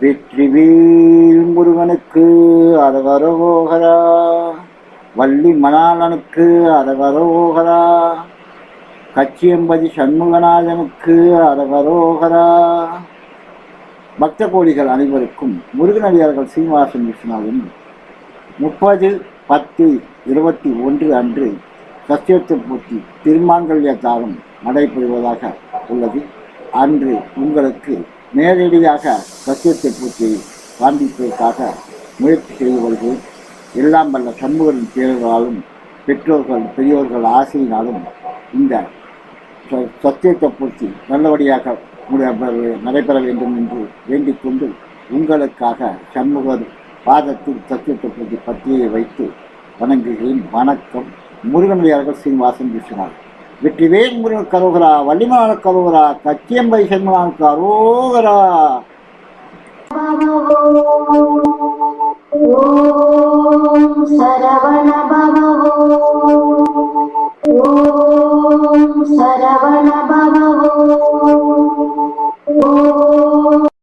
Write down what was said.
வெற்றிவேல் முருகனுக்கு அரகரோகரா வள்ளி மணாளனுக்கு அரகரோகரா கச்சியம்பதி சண்முகநாதனுக்கு அரகரோகரா பக்த கோடிகள் அனைவருக்கும் முருகனடியார்கள் சீனிவாசன் விஸ்வநாதன் முப்பது பத்து இருபத்தி ஒன்று அன்று சத்தியத்துப்பூர்த்தி திருமாங்கல்ய தாரம் நடைபெறுவதாக உள்ளது. அன்று உங்களுக்கு நேரடியாக சத்தியத்தை பூர்த்தியை காண்பிப்பதற்காக முயற்சி செய்து வருகிறேன். எல்லாம் வல்ல சண்முகரின் பேர்களாலும் பெற்றோர்கள் பெரியோர்கள் ஆசையினாலும் இந்த ச- சத்தியத்தை பூர்த்தி நல்லபடியாக நடைபெற வேண்டும் என்று வேண்டிக் கொண்டு உங்களுக்காக சண்முக பாதத்தில் சத்தியத்தை பூர்த்தி பத்திரிகை வைத்து வணங்குகிறேன். வணக்கம். முருகனுடையார்கள் சீனிவாசன் விஸ்வநாத் வெற்றிவேல் முருகன் கரோகரா வள்ளிமான கரோகரா கச்சியம்பை சண்முகான் கரோகரா. ஓம் சரவண பவோ ஓம் சரவண